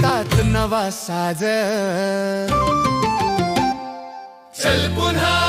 लाटा नवा साज चल पुन्हा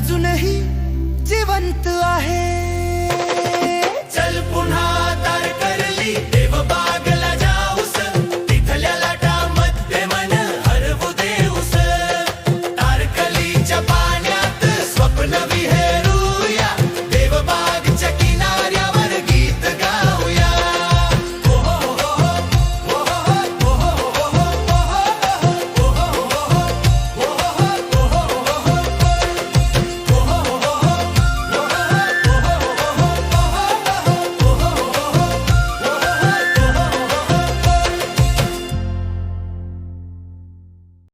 अजूनही जिवंत आहे।